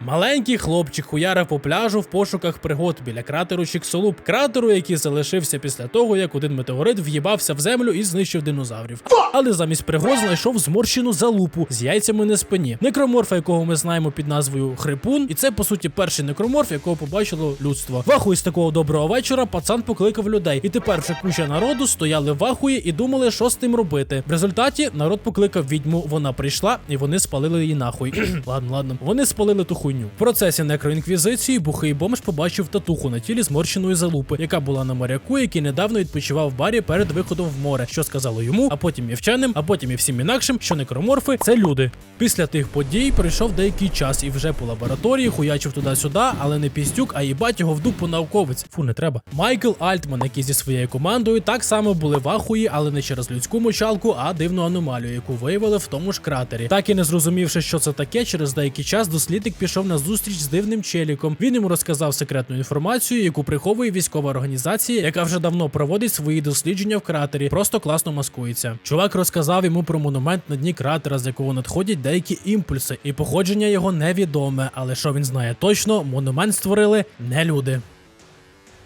Маленький хлопчик хуярив по пляжу в пошуках пригод біля кратеру Чіксолуп, кратеру, який залишився після того, як один метеорит в'їбався в землю і знищив динозаврів. Але замість пригод знайшов зморщену залупу з яйцями на спині. Некроморфа, якого ми знаємо під назвою Хрипун, і це по суті перший некроморф, якого побачило людство. Вахуй з такого доброго вечора пацан покликав людей, і тепер вже куча народу стояли вахуї і думали, що з тим робити. В результаті народ покликав відьму, вона прийшла, і вони спалили її нахуй. ладно, ладно. Вони спалили ту хуйню. В процесі некроінквізиції бухий бомж побачив татуху на тілі зморщеної залупи, яка була на моряку, який недавно відпочивав в барі перед виходом в море, що сказало йому, а потім і вченим, а потім і всім інакшим, що некроморфи це люди. Після тих подій пройшов деякий час і вже по лабораторії хуячив туди-сюди, але не піздюк, а їбать його в дупу науковець. Фу, не треба. Майкл Альтман, який зі своєю командою так само були в ахуї, але не через людську мочалку, а дивну аномалію, яку виявили в тому ж кратері. Так і не зрозумівши, що це таке, через деякий час дослідник пішов на зустріч з дивним челіком. Він йому розказав секретну інформацію, яку приховує військова організація, яка вже давно проводить свої дослідження в кратері. Просто класно маскується. Чувак розказав йому про монумент на дні кратера, з якого надходять деякі імпульси, і походження його невідоме. Але що він знає точно, монумент створили не люди.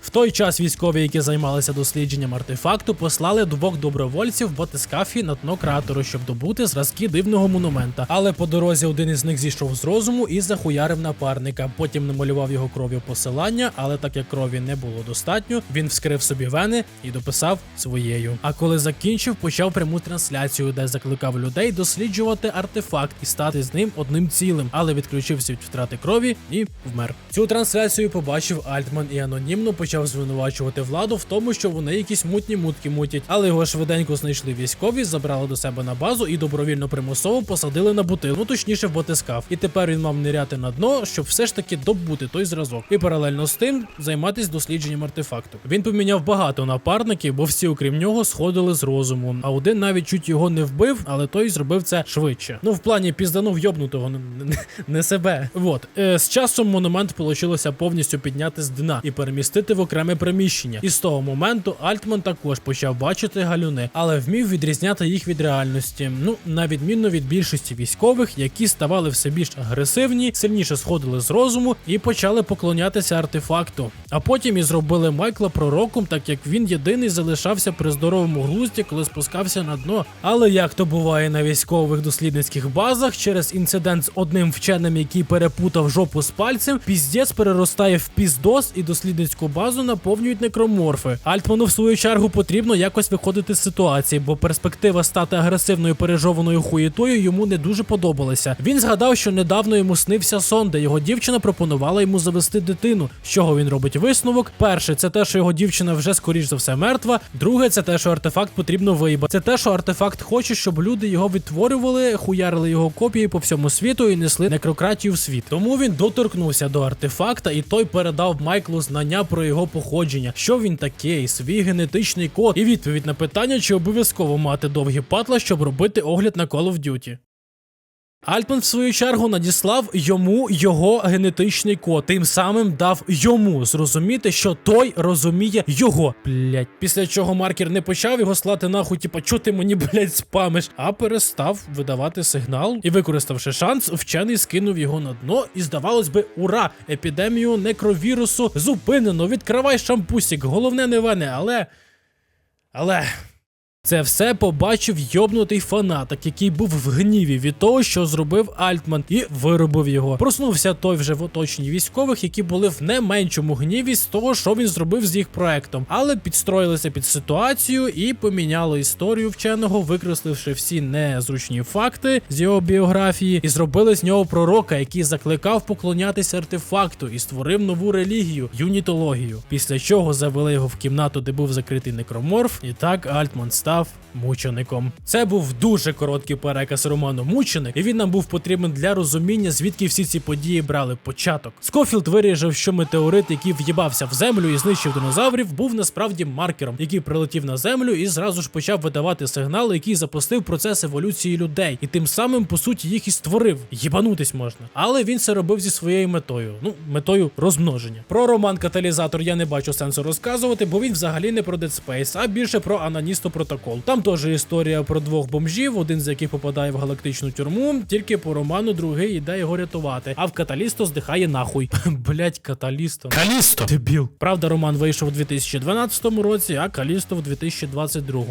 В той час військові, які займалися дослідженням артефакту, послали двох добровольців батискафі на дно кратеру, щоб добути зразки дивного монумента. Але по дорозі один із них зійшов з розуму і захуярив напарника. Потім намалював його кров'ю посилання, але так як крові не було достатньо, він вскрив собі вени і дописав своєю. А коли закінчив, почав пряму трансляцію, де закликав людей досліджувати артефакт і стати з ним одним цілим, але відключився від втрати крові і вмер. Цю трансляцію побачив Альтман і анонімно почав звинувачувати владу в тому, що вони якісь мутні мутки мутять, але його швиденько знайшли військові, забрали до себе на базу і добровільно примусово посадили на бутил, ну точніше в батискаф. І тепер він мав ниряти на дно, щоб все ж таки добути той зразок. І паралельно з тим займатися дослідженням артефакту. Він поміняв багато напарників, бо всі, окрім нього, сходили з розуму. А один навіть чуть його не вбив, але той зробив це швидше. Ну в плані пізданув йобнутого, не, себе. Вот е, з часом монумент получилося повністю підняти з дна і перемістити в окреме приміщення. І з того моменту Альтман також почав бачити галюни, але вмів відрізняти їх від реальності. Ну на відміну від більшості військових, які ставали все більш агресивні, сильніше сходили з розуму і почали поклонятися артефакту. А потім і зробили Майкла пророком, так як він єдиний залишався при здоровому глузді, коли спускався на дно. Але як то буває на військових дослідницьких базах, через інцидент з одним вченим, який перепутав жопу з пальцем, піздець переростає в піздос і дослідницьку базу наповнюють некроморфи. Альтману, в свою чергу, потрібно якось виходити з ситуації, бо перспектива стати агресивною пережованою хуєтою йому не дуже подобалася. Він згадав, що недавно йому снився сон, де його дівчина пропонувала йому завести дитину. З чого він робить висновок? Перше, це те, що його дівчина вже скоріш за все мертва. Друге, це те, що артефакт потрібно виїбати. Це те, що артефакт хоче, щоб люди його відтворювали, хуярили його копії по всьому світу і несли некрократію в світ. Тому він доторкнувся до артефакта, і той передав Майклу знання про його походження, що він такий, свій генетичний код, і відповідь на питання, чи обов'язково мати довгі патла, щоб робити огляд на Call of Duty. Альтман, в свою чергу, надіслав йому його генетичний код, тим самим дав йому зрозуміти, що той розуміє його. Блять. Після чого маркер не почав його слати нахуй, типа, чо ти мені, блять, спамиш, а перестав видавати сигнал і, використавши шанс, вчений скинув його на дно. І здавалось би, ура! Епідемію некровірусу зупинено. Відкривай шампусік, головне не вене, але. Але. Це все побачив йобнутий фанатик, який був в гніві від того, що зробив Альтман, і виробив його. Проснувся той вже в оточенні військових, які були в не меншому гніві з того, що він зробив з їх проектом, але підстроїлися під ситуацію і поміняли історію вченого, викресливши всі незручні факти з його біографії, і зробили з нього пророка, який закликав поклонятися артефакту і створив нову релігію юнітологію. Після чого завели його в кімнату, де був закритий некроморф, і так Альтман став мучеником. Це був дуже короткий переказ роману Мученик, і він нам був потрібен для розуміння, звідки всі ці події брали початок. Скофілд вирішив, що метеорит, який в'їбався в землю і знищив динозаврів, був насправді маркером, який прилетів на землю і зразу ж почав видавати сигнал, який запустив процес еволюції людей, і тим самим по суті їх і створив. Їбанутись можна. Але він це робив зі своєю метою. Ну, метою розмноження. Про роман каталізатор я не бачу сенсу розказувати, бо він взагалі не про Dead Space, а більше про ананісто протокол. Протокол. Там теж історія про двох бомжів, один з яких попадає в галактичну тюрму, тільки по роману другий іде його рятувати. А в каталісто здихає нахуй. Блять, каталісто. Калісто! Дебіл. Правда, роман вийшов у 2012 році, а Калісто в 2022.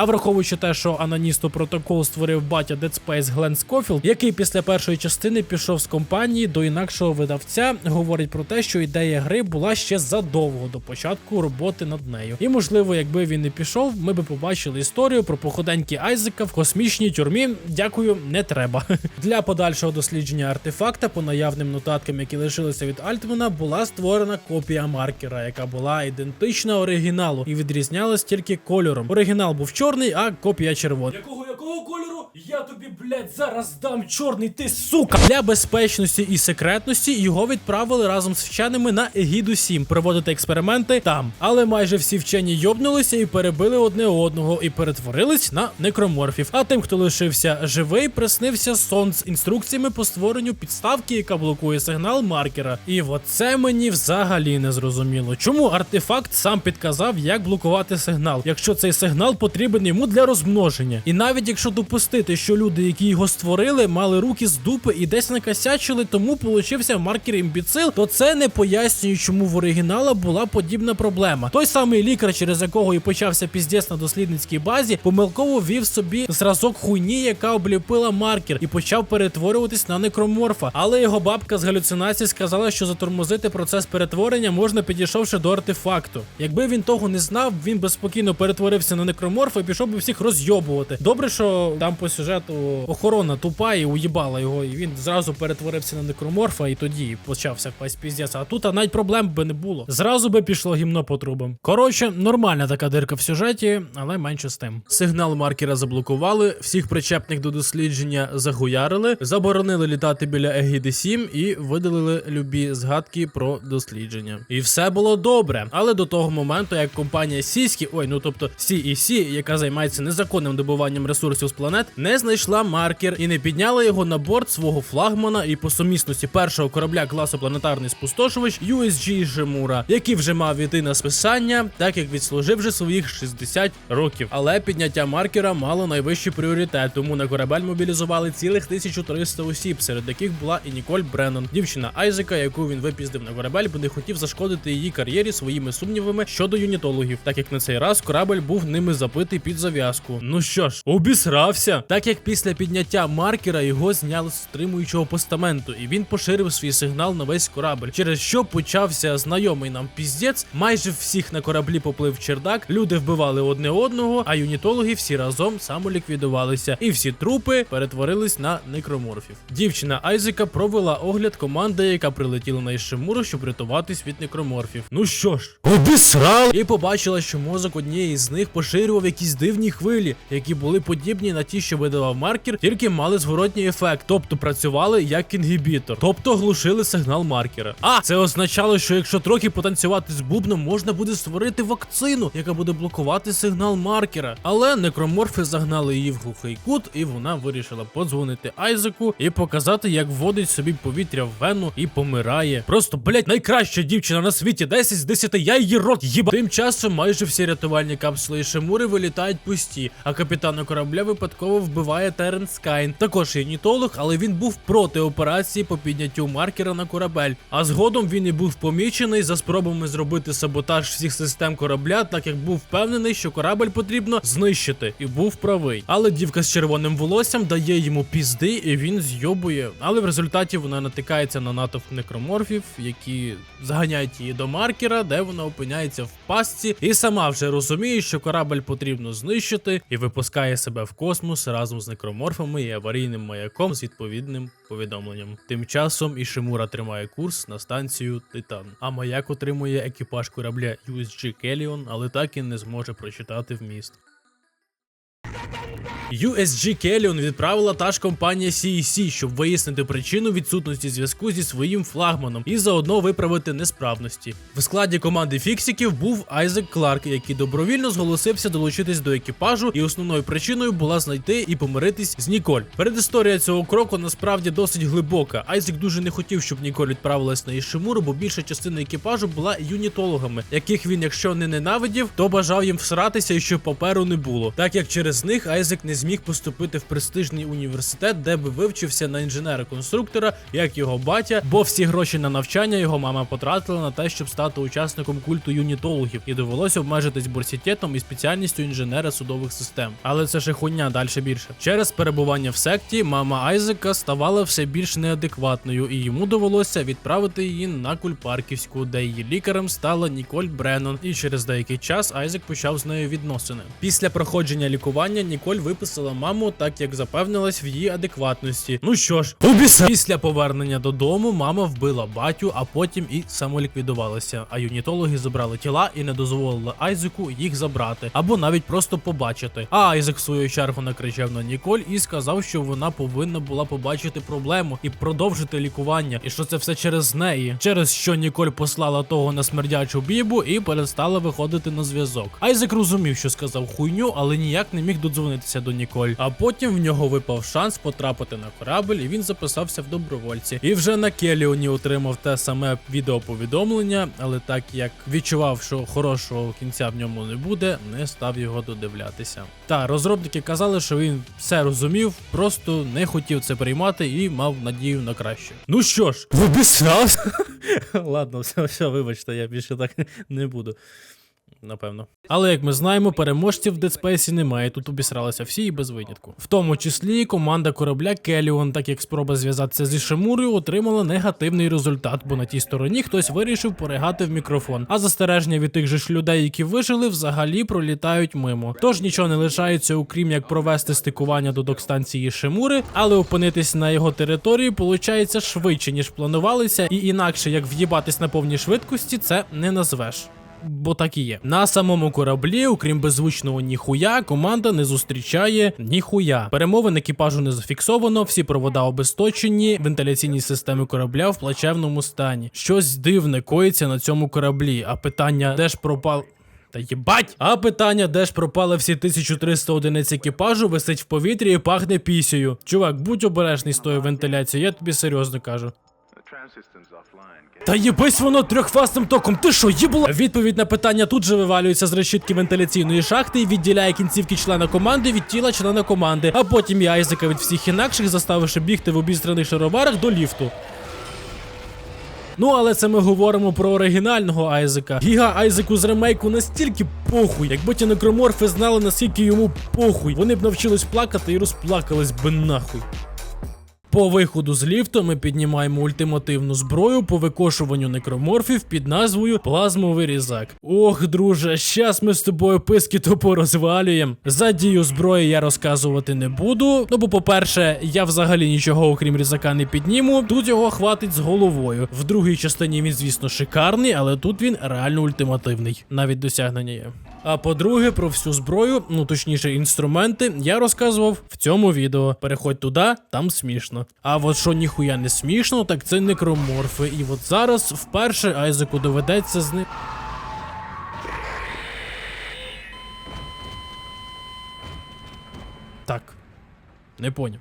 А враховуючи те, що аноністу протокол створив батя Dead Space Глен Скофілд, який після першої частини пішов з компанії до інакшого видавця, говорить про те, що ідея гри була ще задовго до початку роботи над нею. І можливо, якби він не пішов, ми би побачили історію про походеньки Айзека в космічній тюрмі. Дякую, не треба. Для подальшого дослідження артефакта по наявним нотаткам, які лишилися від Альтмана, була створена копія маркера, яка була ідентична оригіналу і відрізнялась тільки кольором. Оригінал був чорний, а копія червона. Якого якого кольору? Я тобі, блядь, зараз дам чорний, ти сука. Для безпечності і секретності його відправили разом з вченими на Егіду 7 проводити експерименти там. Але майже всі вчені йобнулися і перебили одне одного і перетворились на некроморфів. А тим, хто лишився живий, приснився сон з інструкціями по створенню підставки, яка блокує сигнал маркера. І оце мені взагалі не зрозуміло. Чому артефакт сам підказав, як блокувати сигнал, якщо цей сигнал потрібен йому для розмноження. І навіть якщо допустити, що люди, які його створили, мали руки з дупи і десь накосячили, тому получився маркер імбіцил, то це не пояснює, чому в оригінала була подібна проблема. Той самий лікар, через якого і почався піздець на дослідницькій базі, помилково вів собі зразок хуйні, яка обліпила маркер, і почав перетворюватись на некроморфа. Але його бабка з галюцинацій сказала, що затормозити процес перетворення можна підійшовши до артефакту. Якби він того не знав, він би спокійно перетворився на некроморфа і пішов би всіх розйобувати. Добре, що там по сюжету охорона тупа і уїбала його, і він зразу перетворився на некроморфа, і тоді почався весь піздець. А тут а навіть проблем би не було. Зразу би пішло гімно по трубам. Коротше, нормальна така дирка в сюжеті, але менше з тим. Сигнал маркера заблокували, всіх причепних до дослідження загуярили, заборонили літати біля Егіди 7 і видалили любі згадки про дослідження. І все було добре. Але до того моменту, як компанія Сіські, ой, ну тобто CEC, яка займається незаконним добуванням ресурсів з планет, не знайшла маркер і не підняла його на борт свого флагмана і по сумісності першого корабля класу планетарний спустошувач USG Жемура, який вже мав іти на списання, так як відслужив вже своїх 60 років. Але підняття маркера мало найвищий пріоритет, тому на корабель мобілізували цілих 1300 осіб, серед яких була і Ніколь Бреннон, дівчина Айзека, яку він випіздив на корабель, бо не хотів зашкодити її кар'єрі своїми сумнівами щодо юнітологів, так як на цей раз корабель був ними забитий під зав'язку. Ну що ж, обісрався, так як після підняття маркера його зняли з стримуючого постаменту, і він поширив свій сигнал на весь корабель, через що почався знайомий нам піздець. Майже всіх на кораблі поплив чердак, люди вбивали одне одного, а юнітологи всі разом самоліквідувалися, і всі трупи перетворились на некроморфів. Дівчина Айзека провела огляд команди, яка прилетіла на Ішимуру, щоб рятуватись від некроморфів. Ну що ж, Обісрал! і побачила, що мозок однієї з них поширював якісь дивні хвилі, які були подібні на ті, що видавав маркер, тільки мали зворотній ефект, тобто працювали як інгібітор, тобто глушили сигнал маркера. А це означало, що якщо трохи потанцювати з бубном, можна буде створити вакцину, яка буде блокувати сигнал маркера. Але некроморфи загнали її в глухий кут, і вона вирішила подзвонити Айзеку і показати, як вводить собі повітря в вену і помирає. Просто блять, найкраща дівчина на світі 10 з 10, я її рот їба. Тим часом майже всі рятувальні капсули і Шимури вилітають пусті, а капітана корабля випадково вбиває Теренс Кайн. Також юнітолог, але він був проти операції по підняттю маркера на корабель. А згодом він і був помічений за спробами зробити саботаж всіх систем корабля, так як був впевнений, що корабель потрібно знищити, і був правий. Але дівка з червоним волоссям дає йому пізди, і він зйобує. Але в результаті вона натикається на натовп некроморфів, які заганяють її до маркера, де вона опиняється в пастці, і сама вже розуміє, що корабель потрібно знищити, і випускає себе в космос разом з некроморфами і аварійним маяком з відповідним повідомленням. Тим часом Ішимура тримає курс на станцію Титан. А маяк отримує екіпаж корабля USG Келіон, але так і не зможе прочитати вміст. USG Kellion відправила та ж компанія CEC, щоб вияснити причину відсутності зв'язку зі своїм флагманом і заодно виправити несправності. В складі команди фіксиків був Айзек Кларк, який добровільно зголосився долучитись до екіпажу, і основною причиною була знайти і помиритись з Ніколь. Передісторія цього кроку насправді досить глибока. Айзек дуже не хотів, щоб Ніколь відправилась на Ішимуру, бо більша частина екіпажу була юнітологами, яких він, якщо не ненавидів, то бажав їм всратися і щоб паперу не було. Так як через них Айзек не зміг поступити в престижний університет, де би вивчився на інженера-конструктора, як його батя, бо всі гроші на навчання його мама потратила на те, щоб стати учасником культу юнітологів, і довелося обмежитись бурсітетом і спеціальністю інженера судових систем. Але це ще далі більше. Через перебування в секті мама Айзека ставала все більш неадекватною, і йому довелося відправити її на Кульпарківську, де її лікарем стала Ніколь Бреннон. І через деякий час Айзек почав з нею відносини. Після проходження лікування Ніколь виписала маму, так як запевнилась в її адекватності. Ну що ж, обіса. Після повернення додому мама вбила батю, а потім і самоліквідувалася. А юнітологи забрали тіла і не дозволили Айзеку їх забрати, або навіть просто побачити. А Айзек в свою чергу накричав на Ніколь і сказав, що вона повинна була побачити проблему і продовжити лікування, і що це все через неї, через що Ніколь послала того на смердячу бібу і перестала виходити на зв'язок. Айзек розумів, що сказав хуйню, але ніяк не міг додзвонитися до Ніколь. А потім в нього випав шанс потрапити на корабль, і він записався в добровольці. І вже на Келіоні отримав те саме відеоповідомлення, але так як відчував, що хорошого кінця в ньому не буде, не став його додивлятися. Та розробники казали, що він все розумів, просто не хотів це приймати і мав надію на краще. Ну що ж, в обісрався. Ладно, все, все, вибачте, я більше так не буду. Напевно. Але як ми знаємо, переможців в Dead Space немає. Тут обісралися всі і без винятку. В тому числі команда корабля Келіон, так як спроба зв'язатися зі Шимурою, отримала негативний результат, бо на тій стороні хтось вирішив поригати в мікрофон. А застереження від тих же ж людей, які вижили, взагалі пролітають мимо. Тож нічого не лишається, окрім як провести стикування до док-станції Шимури, але опинитись на його території получається швидше ніж планувалося, і інакше як в'їбатись на повній швидкості, це не назвеш. Бо так і є. На самому кораблі, окрім беззвучного ніхуя, команда не зустрічає ніхуя. Перемовин екіпажу не зафіксовано, всі провода обесточені, вентиляційні системи корабля в плачевному стані. Щось дивне коїться на цьому кораблі. А питання, де ж пропав. Та їбать! А питання, де ж пропали всі 1300 одиниць екіпажу, висить в повітрі і пахне пісею. Чувак, будь обережний з тою вентиляцією, я тобі серйозно кажу. Та їбись воно трьохфасним током. Ти що, їбало? Відповідь на питання тут же вивалюється з решітки вентиляційної шахти і відділяє кінцівки члена команди від тіла члена команди, а потім і Айзека від всіх інакших, заставивши бігти в обістраних шароварах до ліфту. Ну, але це ми говоримо про оригінального Айзека. Гіга Айзеку з ремейку настільки похуй. Якби ті некроморфи знали, наскільки йому похуй, вони б навчились плакати і розплакались би нахуй. По виходу з ліфту ми піднімаємо ультимативну зброю по викошуванню некроморфів під назвою Плазмовий різак. Ох, друже, щас ми з тобою писки то порозвалюємо. За дію зброї я розказувати не буду. Ну бо, по-перше, я взагалі нічого окрім різака не підніму. Тут його хватить з головою. В другій частині він, звісно, шикарний, але тут він реально ультимативний. Навіть досягнення є. А по-друге, про всю зброю, ну точніше, інструменти, я розказував в цьому відео. Переходь туди, там смішно. А от що ніхуя не смішно, так це некроморфи. І от зараз вперше Айзеку доведеться з ним. Так. Не поняв.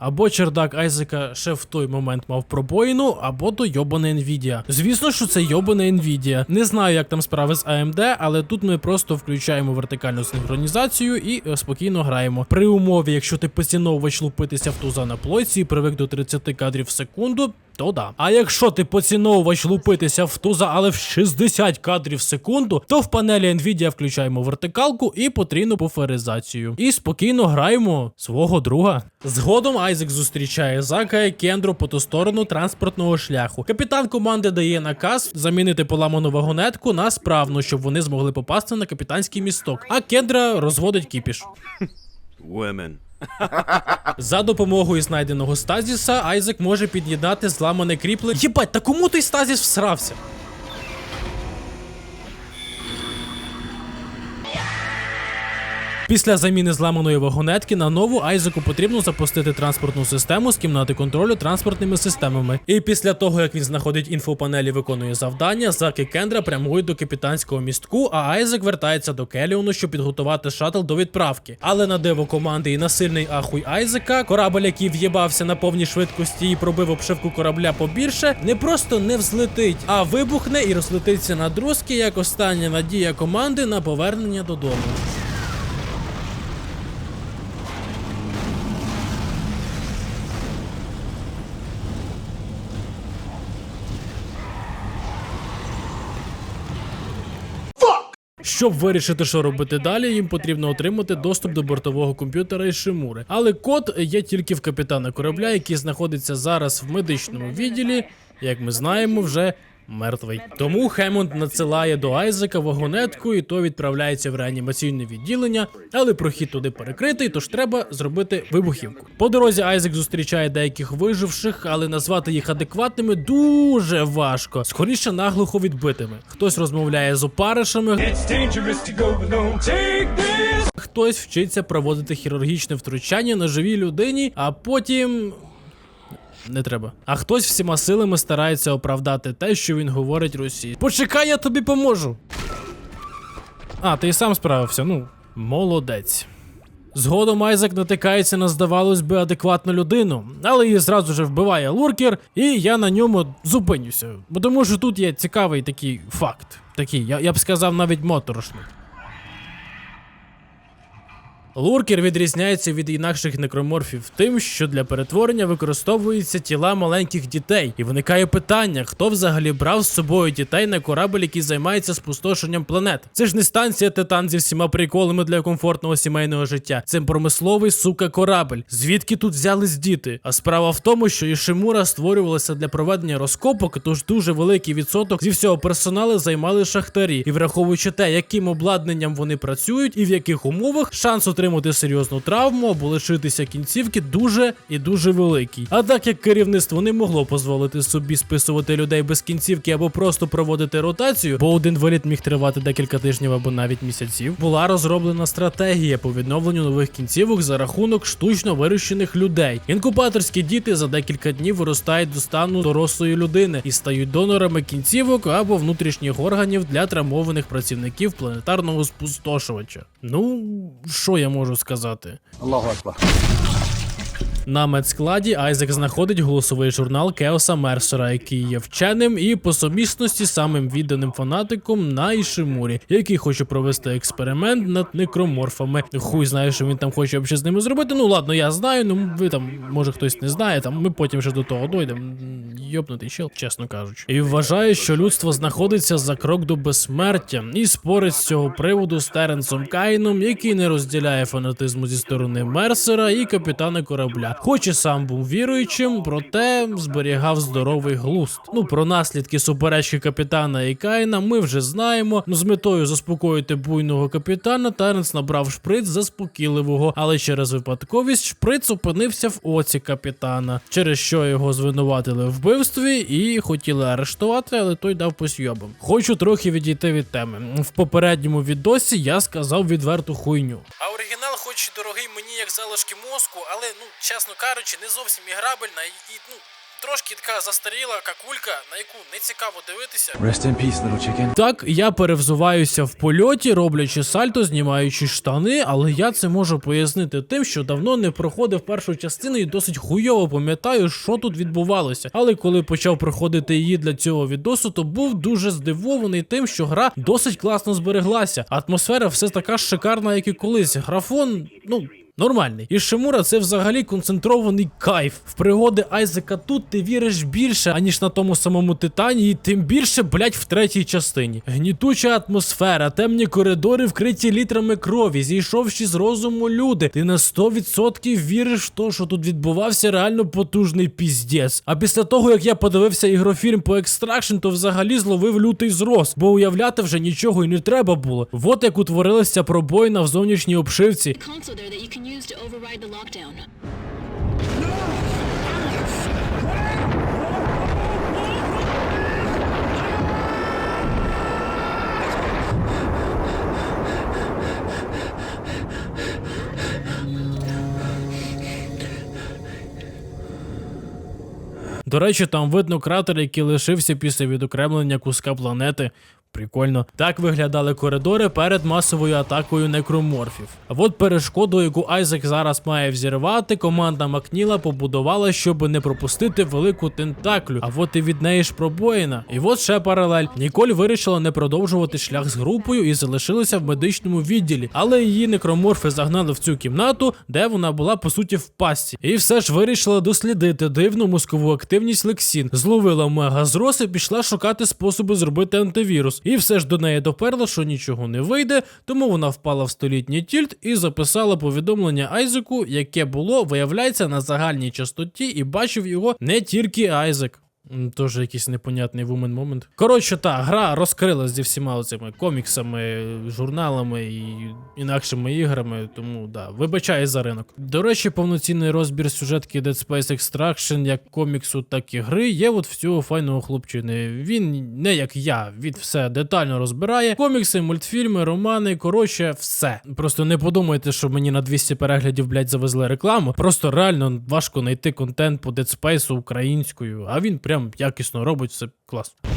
Або чердак Айзека ще в той момент мав пробоїну, або то йобана Nvidia. Звісно, що це йобане Nvidia. Не знаю, як там справи з AMD, але тут ми просто включаємо вертикальну синхронізацію і е, спокійно граємо. При умові, якщо ти поціновувач лупитися в туза на плойці привик до 30 кадрів в секунду. То да. А якщо ти поціновувач лупитися в туза, але в 60 кадрів в секунду, то в панелі Nvidia включаємо вертикалку і потрійну буферизацію. І спокійно граємо свого друга. Згодом Айзек зустрічає Зака і Кендру по ту сторону транспортного шляху. Капітан команди дає наказ замінити поламану вагонетку на справну, щоб вони змогли попасти на капітанський місток. А Кендра розводить кіпіш. Women. За допомогою знайденого стазіса Айзек може під'єднати зламане кріплення. Єбать, та кому той стазіс всрався? Після заміни зламаної вагонетки на нову Айзеку потрібно запустити транспортну систему з кімнати контролю транспортними системами. І після того, як він знаходить інфопанелі, виконує завдання, Зак і Кендра прямують до капітанського містку, а Айзек вертається до Келіону, щоб підготувати шаттл до відправки. Але на диво команди і на сильний ахуй Айзека, корабль, який в'єбався на повній швидкості і пробив обшивку корабля побільше, не просто не взлетить, а вибухне і розлетиться на друзки як остання надія команди на повернення додому. Щоб вирішити, що робити далі, їм потрібно отримати доступ до бортового комп'ютера і Шимури. Але код є тільки в капітана корабля, який знаходиться зараз в медичному відділі, як ми знаємо, вже мертвий. Тому Хемонд надсилає до Айзека вагонетку, і той відправляється в реанімаційне відділення, але прохід туди перекритий, тож треба зробити вибухівку. По дорозі Айзек зустрічає деяких виживших, але назвати їх адекватними дуже важко. Скоріше наглухо відбитими. Хтось розмовляє з опаришами, хтось вчиться проводити хірургічне втручання на живій людині, а потім. Не треба. А хтось всіма силами старається оправдати те, що він говорить Росії. Почекай, я тобі поможу. А, ти і сам справився. Ну, молодець. Згодом Айзек натикається на, здавалось би, адекватну людину, але її зразу же вбиває луркер, і я на ньому зупинюся. Бо тому що тут є цікавий такий факт. Такий, я, я б сказав, навіть моторошний. Луркер відрізняється від інакших некроморфів тим, що для перетворення використовуються тіла маленьких дітей, і виникає питання, хто взагалі брав з собою дітей на корабль, який займається спустошенням планет. Це ж не станція Титан зі всіма приколами для комфортного сімейного життя. Це промисловий сука корабль. Звідки тут взялись діти? А справа в тому, що Ішимура створювалася для проведення розкопок, тож дуже великий відсоток зі всього персоналу займали шахтарі, і враховуючи те, яким обладнанням вони працюють і в яких умовах, шанс отримати серйозну травму або лишитися кінцівки дуже і дуже великий. А так як керівництво не могло дозволити собі списувати людей без кінцівки або просто проводити ротацію, бо один виліт міг тривати декілька тижнів або навіть місяців, була розроблена стратегія по відновленню нових кінцівок за рахунок штучно вирощених людей. Інкубаторські діти за декілька днів виростають до стану дорослої людини і стають донорами кінцівок або внутрішніх органів для травмованих працівників планетарного спустошувача. Ну, що я можу сказати? На медскладі Айзек знаходить голосовий журнал Кеоса Мерсера, який є вченим і по сумісності самим відданим фанатиком на Ішимурі, який хоче провести експеримент над некроморфами. Хуй знає, що він там хоче взагалі з ними зробити. Ну ладно, я знаю. Ну ви там, може хтось не знає. Там ми потім ще до того дойдемо. М, Йобнутий чел, чесно кажучи. І вважає, що людство знаходиться за крок до безсмертя, і спорить з цього приводу з Теренсом Кайном, який не розділяє фанатизму зі сторони Мерсера і капітана корабля. Хоч і сам був віруючим, проте зберігав здоровий глузд. Ну про наслідки суперечки капітана і Кайна ми вже знаємо. Ну з метою заспокоїти буйного капітана, Теренс набрав шприц заспокійливого, але через випадковість шприц опинився в оці капітана, через що його звинуватили в вбивстві і хотіли арештувати, але той дав по сйобам. Хочу трохи відійти від теми. В попередньому відосі я сказав відверту хуйню. А оригінал, хоч дорогий мені як залишки мозку, але ну чесно кажучи, не зовсім іграбельна і, і ну. Трошки така застаріла какулька, на яку не цікаво дивитися. Rest in peace, little chicken. Так, я перевзуваюся в польоті, роблячи сальто, знімаючи штани, але я це можу пояснити тим, що давно не проходив першу частину і досить хуйово пам'ятаю, що тут відбувалося. Але коли почав проходити її для цього відосу, то був дуже здивований тим, що гра досить класно збереглася. Атмосфера все така ж шикарна, як і колись. Графон, ну. Нормальний. І Шимура це взагалі концентрований кайф. В пригоди Айзека тут ти віриш більше, аніж на тому самому Титані, і тим більше, блять, в третій частині. Гнітуча атмосфера, темні коридори, вкриті літрами крові, зійшовши з розуму люди. Ти на 100% віриш в те, що тут відбувався реально потужний піздець. А після того, як я подивився ігрофільм по екстракшн, то взагалі зловив лютий зрос, бо уявляти вже нічого і не треба було. Вот як утворилася пробоїна в зовнішній обшивці used to override the lockdown. До речі, там видно кратер, який лишився після відокремлення куска планети Прикольно. Так виглядали коридори перед масовою атакою некроморфів. А от перешкоду, яку Айзек зараз має взірвати, команда Макніла побудувала, щоб не пропустити велику тентаклю. А от і від неї ж пробоїна. І от ще паралель. Ніколь вирішила не продовжувати шлях з групою і залишилася в медичному відділі. Але її некроморфи загнали в цю кімнату, де вона була по суті в пастці. І все ж вирішила дослідити дивну мозкову активність Лексін. Зловила мегазрос і пішла шукати способи зробити антивірус. І все ж до неї доперло, що нічого не вийде, тому вона впала в столітній тільт і записала повідомлення Айзеку, яке було, виявляється, на загальній частоті, і бачив його не тільки Айзек. Теж якийсь непонятний вумен момент. Коротше, та гра розкрилась зі всіма цими коміксами, журналами і інакшими іграми, тому да, вибачай за ринок. До речі, повноцінний розбір сюжетки Dead Space Extraction як коміксу, так і гри є от в цього файного хлопчини. Він не як я, він все детально розбирає. Комікси, мультфільми, романи, коротше, все. Просто не подумайте, що мені на 200 переглядів, блядь, завезли рекламу. Просто реально важко знайти контент по Dead Space українською, а він прям якісно робить все класно.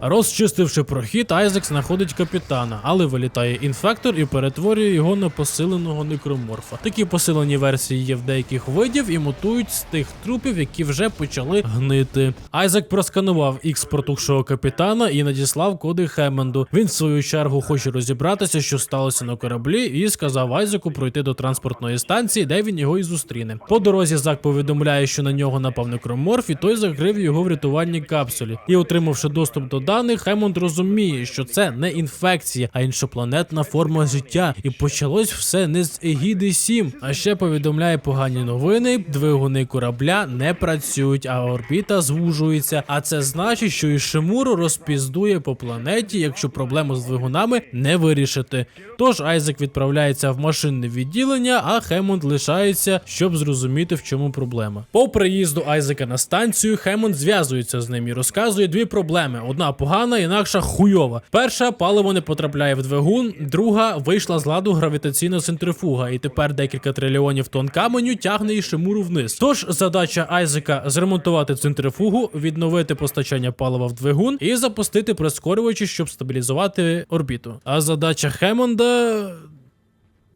Розчистивши прохід, Айзек знаходить капітана, але вилітає інфектор і перетворює його на посиленого некроморфа. Такі посилені версії є в деяких видів і мутують з тих трупів, які вже почали гнити. Айзек просканував ікс протухшого капітана і надіслав коди Хемменду. Він в свою чергу хоче розібратися, що сталося на кораблі, і сказав Айзеку пройти до транспортної станції, де він його і зустріне. По дорозі Зак повідомляє, що на нього напав некроморф, і той закрив його в рятувальній капсулі. І отримавши доступ до даних, Хемонд розуміє, що це не інфекція, а іншопланетна форма життя. І почалось все не з Егіди 7. А ще повідомляє погані новини: двигуни корабля не працюють, а орбіта звужується. А це значить, що Ішимуру розпіздує по планеті, якщо проблему з двигунами не вирішити. Тож Айзек відправляється в машинне відділення, а Хемонд лишається, щоб зрозуміти, в чому проблема. По приїзду Айзека на станцію Хемонд зв'язується з ним і розказує дві проблеми: одна погана, інакша хуйова. Перша паливо не потрапляє в двигун, друга вийшла з ладу гравітаційна центрифуга, і тепер декілька трильйонів тонн каменю тягне і шимуру вниз. Тож задача Айзека зремонтувати центрифугу, відновити постачання палива в двигун і запустити прискорювачі, щоб стабілізувати орбіту. А задача Хемонда.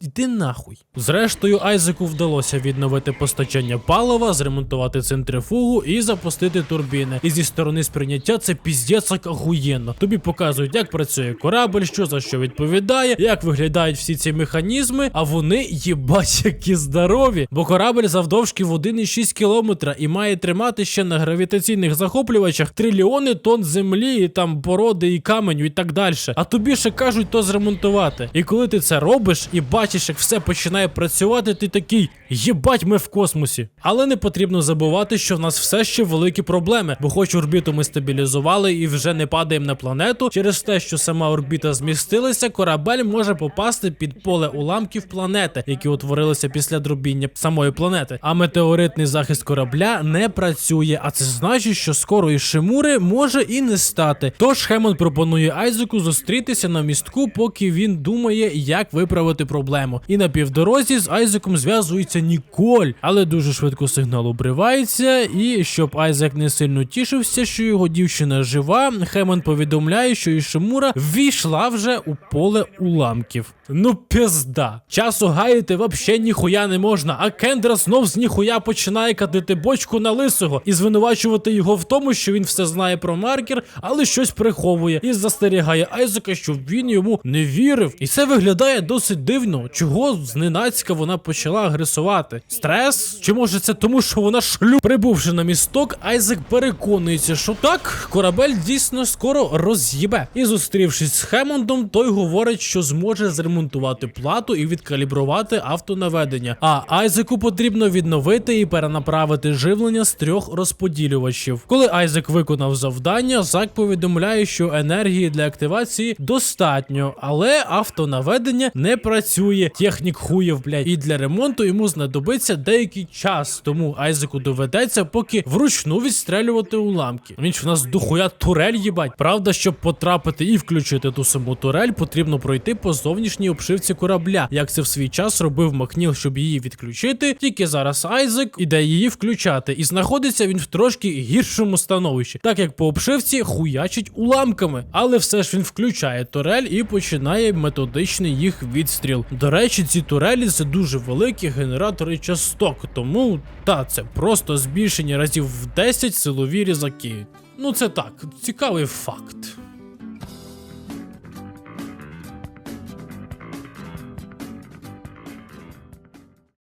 Іди нахуй. Зрештою, Айзеку вдалося відновити постачання палива, зремонтувати центрифугу і запустити турбіни. І зі сторони сприйняття це піздець як ахуєнно. Тобі показують, як працює корабль, що за що відповідає, як виглядають всі ці механізми, а вони їбать які здорові. Бо корабль завдовжки в 1,6 кілометра і має тримати ще на гравітаційних захоплювачах трильйони тонн землі, і там породи і каменю, і так далі. А тобі ще кажуть то зремонтувати. І коли ти це робиш і бачиш, як все починає працювати, ти такий єбать, ми в космосі. Але не потрібно забувати, що в нас все ще великі проблеми, бо хоч орбіту ми стабілізували і вже не падаємо на планету. Через те, що сама орбіта змістилася, корабель може попасти під поле уламків планети, які утворилися після дробіння самої планети. А метеоритний захист корабля не працює. А це значить, що скоро і Шимури може і не стати. Тож Хемон пропонує Айзеку зустрітися на містку, поки він думає, як виправити проблему. І на півдорозі з Айзеком зв'язується Ніколь, але дуже швидко сигнал обривається. І щоб Айзек не сильно тішився, що його дівчина жива, Хемон повідомляє, що Ішимура ввійшла вже у поле уламків. Ну пізда. Часу гаяти вообще ніхуя не можна, а Кендра знов з ніхуя починає катити бочку на лисого і звинувачувати його в тому, що він все знає про маркер, але щось приховує і застерігає Айзека, щоб він йому не вірив. І це виглядає досить дивно. Чого зненацька вона почала агресувати? Стрес? Чи може це тому, що вона шлю? Прибувши на місток, Айзек переконується, що так, корабель дійсно скоро роз'їбе. І зустрівшись з Хемондом, той говорить, що зможе зремонтувати плату і відкалібрувати автонаведення. А Айзеку потрібно відновити і перенаправити живлення з трьох розподілювачів. Коли Айзек виконав завдання, Зак повідомляє, що енергії для активації достатньо, але автонаведення не працює. Немає технік хуїв, блядь. І для ремонту йому знадобиться деякий час. Тому Айзеку доведеться поки вручну відстрелювати уламки. Він ж в нас дохуя турель їбать. Правда, щоб потрапити і включити ту саму турель, потрібно пройти по зовнішній обшивці корабля, як це в свій час робив Макніл, щоб її відключити. Тільки зараз Айзек іде її включати, і знаходиться він в трошки гіршому становищі, так як по обшивці хуячить уламками. Але все ж він включає турель і починає методичний їх відстріл. До речі, ці турелі це дуже великі генератори часток, тому та це просто збільшення разів в 10 силові різаки. Ну це так, цікавий факт.